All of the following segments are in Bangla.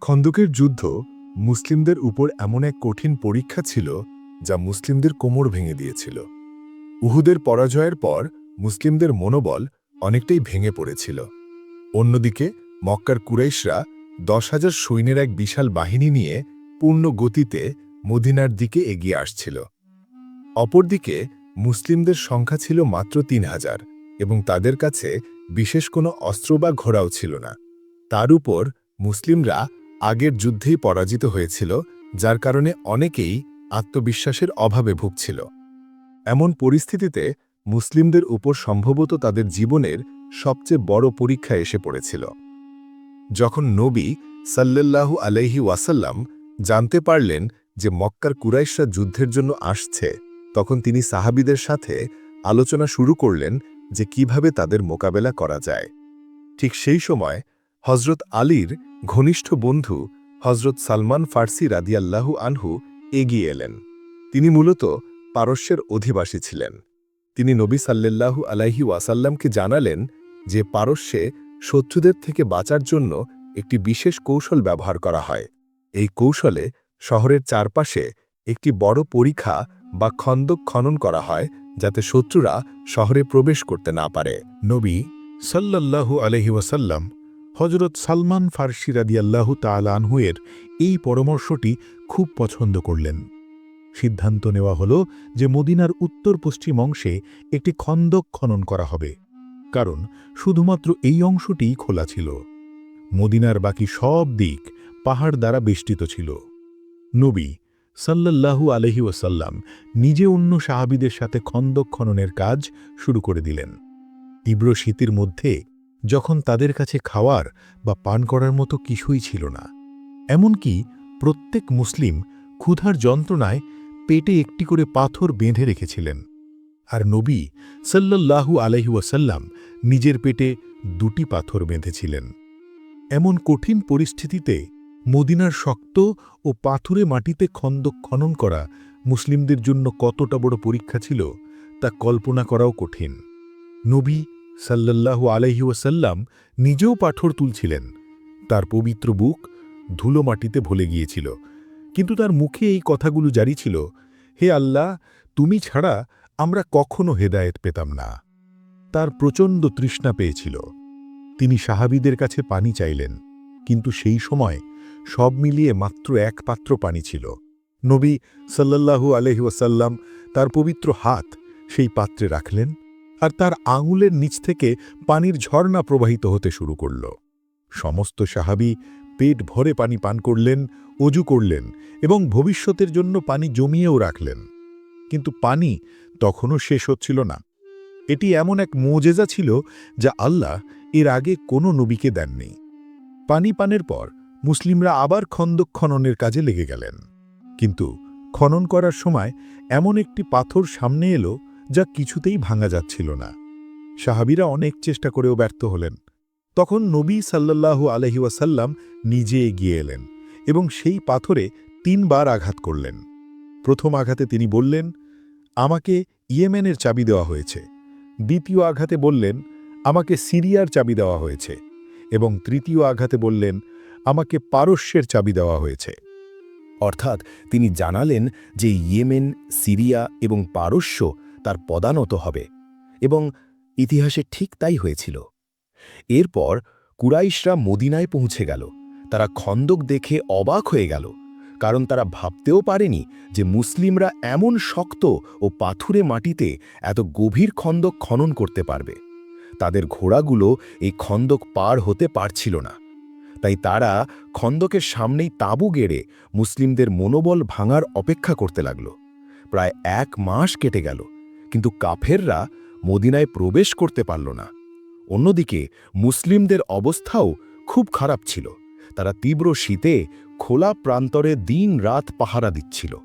খন্দকের যুদ্ধ মুসলিমদের উপর এমন এক কঠিন পরীক্ষা ছিল যা মুসলিমদের কোমর ভেঙে দিয়েছিল। উহুদের পরাজয়ের পর মুসলিমদের মনোবল অনেকটাই ভেঙে পড়েছিল। অন্যদিকে মক্কার কুরাইশরা দশ হাজার সৈন্যের এক বিশাল বাহিনী নিয়ে পূর্ণ গতিতে মদিনার দিকে এগিয়ে আসছিল। অপরদিকে মুসলিমদের সংখ্যা ছিল মাত্র তিন হাজার এবং তাদের কাছে বিশেষ কোনো অস্ত্র বা ঘোড়াও ছিল না। তার উপর মুসলিমরা আগের যুদ্ধেই পরাজিত হয়েছিল, যার কারণে অনেকেই আত্মবিশ্বাসের অভাবে ভুগছিল। এমন পরিস্থিতিতে মুসলিমদের উপর সম্ভবত তাদের জীবনের সবচেয়ে বড় পরীক্ষা এসে পড়েছিল। যখন নবী সাল্লাল্লাহু আলাইহি ওয়াসাল্লাম জানতে পারলেন যে মক্কার কুরাইশরা যুদ্ধের জন্য আসছে, তখন তিনি সাহাবিদের সাথে আলোচনা শুরু করলেন যে কীভাবে তাদের মোকাবেলা করা যায়। ঠিক সেই সময় হজরত আলীর ঘনিষ্ঠ বন্ধু হজরত সালমান ফার্সি রাদিয়াল্লাহু আনহু এগিয়ে এলেন। তিনি মূলত পারস্যের অধিবাসী ছিলেন। তিনি নবী সাল্লাল্লাহু আলাইহি ওয়াসাল্লামকে জানালেন যে পারস্যে শত্রুদের থেকে বাঁচার জন্য একটি বিশেষ কৌশল ব্যবহার করা হয়। এই কৌশলে শহরের চারপাশে একটি বড় পরীক্ষা বা খন্দক খনন করা হয় যাতে শত্রুরা শহরে প্রবেশ করতে না পারে। নবী সাল্লাল্লাহু আলহি ওয়াসাল্লাম হজরত সালমান ফার্সি রাদিয়াল্লাহু তালানহুয়ের এই পরামর্শটি খুব পছন্দ করলেন। সিদ্ধান্ত নেওয়া হল যে মদিনার উত্তর পশ্চিম অংশে একটি খন্দক খনন করা হবে, কারণ শুধুমাত্র এই অংশটিই খোলা ছিল। মদিনার বাকি সব দিক পাহাড় দ্বারা বেষ্টিত ছিল। নবী সাল্লাল্লাহু আলহি ওয়াসাল্লাম নিজে অন্য সাহাবিদের সাথে খন্দক খননের কাজ শুরু করে দিলেন। তীব্র শীতের মধ্যে যখন তাদের কাছে খাওয়ার বা পান করার মতো কিছুই ছিল না। এমনকি প্রত্যেক মুসলিম ক্ষুধার যন্ত্রণায় পেটে একটি করে পাথর বেঁধে রেখেছিলেন। আর নবী সাল্লাল্লাহু আলহি ওয়াসাল্লাম নিজের পেটে দুটি পাথর বেঁধেছিলেন। এমন কঠিন পরিস্থিতিতে মদিনার শক্ত ও পাথুরে মাটিতে খন্দক খনন করা মুসলিমদের জন্য কতটা বড় পরীক্ষা ছিল তা কল্পনা করাও কঠিন। নবী সাল্লাল্লাহু আলহি ওয়াসাল্লাম নিজেও পাথর তুলছিলেন। তার পবিত্র বুক ধুলো মাটিতে ভলে গিয়েছিল। কিন্তু তার মুখে এই কথাগুলো জারি ছিল, হে আল্লাহ, তুমি ছাড়া আমরা কখনো হেদায়েত পেতাম না। তার প্রচণ্ড তৃষ্ণা পেয়েছিল। তিনি সাহাবিদের কাছে পানি চাইলেন, কিন্তু সেই সময় সব মিলিয়ে মাত্র এক পাত্র পানি ছিল। নবী সাল্লাল্লাহু আলহি ওয়াসাল্লাম তার পবিত্র হাত সেই পাত্রে রাখলেন আর তার আঙুলের নিচ থেকে পানির ঝর্ণা প্রবাহিত হতে শুরু করল। সমস্ত সাহাবি পেট ভরে পানি পান করলেন, অজু করলেন এবং ভবিষ্যতের জন্য পানি জমিয়েও রাখলেন। কিন্তু পানি তখনও শেষ হচ্ছিল না। এটি এমন এক মোজেজা ছিল যা আল্লাহ এর আগে কোনো নবীকে দেননি। পানি পানের পর মুসলিমরা আবার খন্দক খননের কাজে লেগে গেলেন। কিন্তু খনন করার সময় এমন একটি পাথর সামনে এলো যা কিছুতেই ভাঙা যাচ্ছিল না। সাহাবিরা অনেক চেষ্টা করেও ব্যর্থ হলেন। তখন নবী সাল্লাল্লাহু আলহি ওয়াসাল্লাম নিজে এগিয়ে এলেন এবং সেই পাথরে তিনবার আঘাত করলেন। প্রথম আঘাতে তিনি বললেন, আমাকে ইয়েমেনের চাবি দেওয়া হয়েছে। দ্বিতীয় আঘাতে বললেন, আমাকে সিরিয়ার চাবি দেওয়া হয়েছে। এবং তৃতীয় আঘাতে বললেন, আমাকে পারস্যের চাবি দেওয়া হয়েছে। অর্থাৎ তিনি জানালেন যে ইয়েমেন, সিরিয়া এবং পারস্য তার পদানত হবে, এবং ইতিহাসে ঠিক তাই হয়েছিল। এরপর কুরাইশরা মদিনায় পৌঁছে গেল। তারা খন্দক দেখে অবাক হয়ে গেল, কারণ তারা ভাবতেও পারেনি যে মুসলিমরা এমন শক্ত ও পাথুরে মাটিতে এত গভীর খন্দক খনন করতে পারবে। তাদের ঘোড়াগুলো এই খন্দক পার হতে পারছিল না। তাই তারা খন্দকের সামনেই তাঁবু গেড়ে মুসলিমদের মনোবল ভাঙার অপেক্ষা করতে লাগল। প্রায় এক মাস কেটে গেল কিন্তু কাফেররা মদিনায় প্রবেশ করতে পারল না। অন্যদিকে মুসলিমদের অবস্থাও খুব খারাপ ছিল। তারা তীব্র শীতে খোলা প্রান্তরে দিন রাত পাহারা দিচ্ছিল।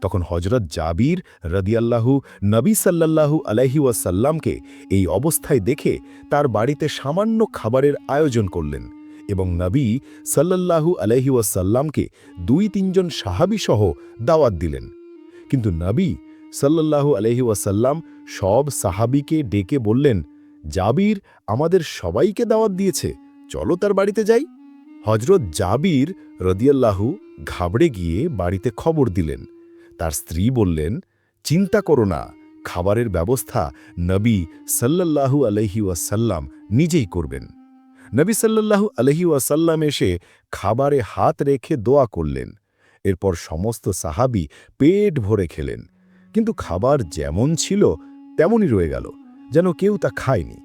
তখন হজরত জাবির রদিয়াল্লাহু নবী সাল্লাল্লাহু আলহি ওয়াসাল্লামকে এই অবস্থায় দেখে তার বাড়িতে সামান্য খাবারের আয়োজন করলেন এবং নবী সাল্লাল্লাহু আলহি ওয়াসাল্লামকে দুই তিনজন সাহাবিসহ দাওয়াত দিলেন। কিন্তু নবী সাল্লাল্লাহু আলহি ওয়াসাল্লাম সব সাহাবিকে ডেকে বললেন, জাবির আমাদের সবাইকে দাওয়াত দিয়েছে, চলো তার বাড়িতে যাই। হজরত জাবির রদিয়াল্লাহু ঘাবড়ে গিয়ে বাড়িতে খবর দিলেন। তার স্ত্রী বললেন, চিন্তা করো না, খাবারের ব্যবস্থা নবী সাল্লাল্লাহু আলহি ওয়াসাল্লাম নিজেই করবেন। নবী সাল্লাল্লাহু আলহি ওয়াসাল্লাম এসে খাবারে হাত রেখে দোয়া করলেন। এরপর সমস্ত সাহাবি পেট ভরে খেলেন। কিন্তু খাবার যেমন ছিল, তেমনই রয়ে গেল, যেন কেউ তা খায়নি।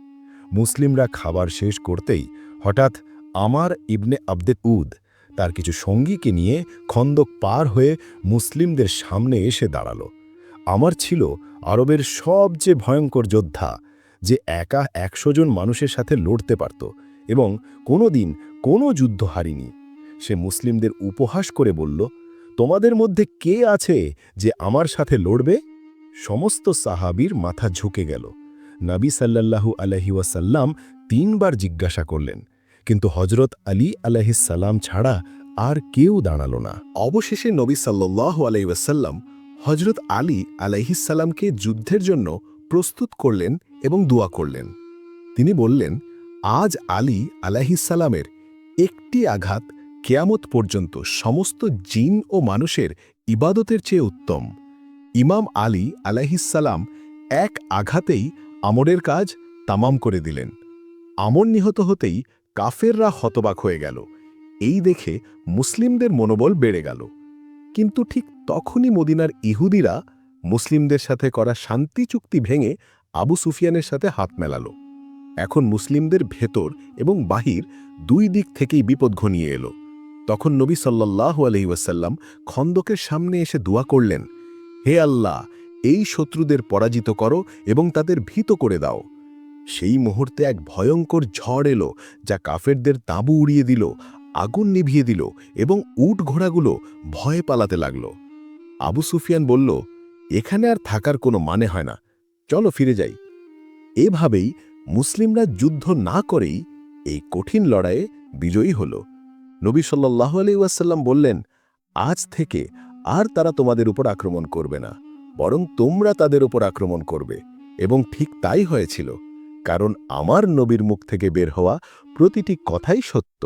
মুসলিমরা খাবার শেষ করতেই হঠাৎ আমার ইবনে আবদে উদ তার কিছু সঙ্গীকে নিয়ে খন্দক পার হয়ে মুসলিমদের সামনে এসে দাঁড়াল। আমার ছিল আরবের সবচেয়ে ভয়ঙ্কর যোদ্ধা, যে একা একশো জন মানুষের সাথে লড়তে পারত এবং কোনো দিন কোনো যুদ্ধ হারিনি। সে মুসলিমদের উপহাস করে বলল তোমাদের মধ্যে কে আছে যে আমার সাথে লড়বে? সমস্ত সাহাবির মাথা ঝুঁকে গেল। নবী সাল্লাল্লাহু আলহি ওয়াসাল্লাম তিনবার জিজ্ঞাসা করলেন, কিন্তু হজরত আলী আলাহিসাল্লাম ছাড়া আর কেউ দাঁড়াল না। অবশেষে নবী সাল্লাহ আলাইসাল্লাম হজরত আলী আলাইহিসাল্লামকে যুদ্ধের জন্য প্রস্তুত করলেন এবং দোয়া করলেন। তিনি বললেন, আজ আলী আলাইহিসাল্লামের একটি আঘাত কেয়ামত পর্যন্ত সমস্ত জিন ও মানুষের ইবাদতের চেয়ে উত্তম। ইমাম আলী আলাইহিসাল্লাম এক আঘাতেই আমরের কাজ তামাম করে দিলেন। আমর নিহত হতেই কাফেররা হতবাক হয়ে গেল। এই দেখে মুসলিমদের মনোবল বেড়ে গেল। কিন্তু ঠিক তখনই মদিনার ইহুদিরা মুসলিমদের সাথে করা শান্তি চুক্তি ভেঙে আবু সুফিয়ানের সাথে হাত মেলাল। এখন মুসলিমদের ভেতর এবং বাহির দুই দিক থেকেই বিপদ ঘনিয়ে এলো। তখন নবী সাল্লাহ আলহিউসাল্লাম খন্দকের সামনে এসে দোয়া করলেন, হে আল্লাহ, এই শত্রুদের পরাজিত করো এবং তাদের ভীত করে দাও। সেই মুহূর্তে এক ভয়ঙ্কর ঝড় এলো, যা কাফেরদের তাঁবু উড়িয়ে দিল, আগুন নিভিয়ে দিল এবং উট ঘোড়াগুলো ভয়ে পালাতে লাগল। আবু সুফিয়ান বলল, এখানে আর থাকার কোনো মানে হয় না, চলো ফিরে যাই। এভাবেই মুসলিমরা যুদ্ধ না করেই এই কঠিন লড়াইয়ে বিজয়ী হল। নবী সাল্লাহ আলি ওয়াসাল্লাম বললেন, আজ থেকে আর তারা তোমাদের উপর আক্রমণ করবে না, বরং তোমরা তাদের উপর আক্রমণ করবে। এবং ঠিক তাই হয়েছিল, কারণ আমার নবীর মুখ থেকে বের হওয়া প্রতিটি কথাই সত্য।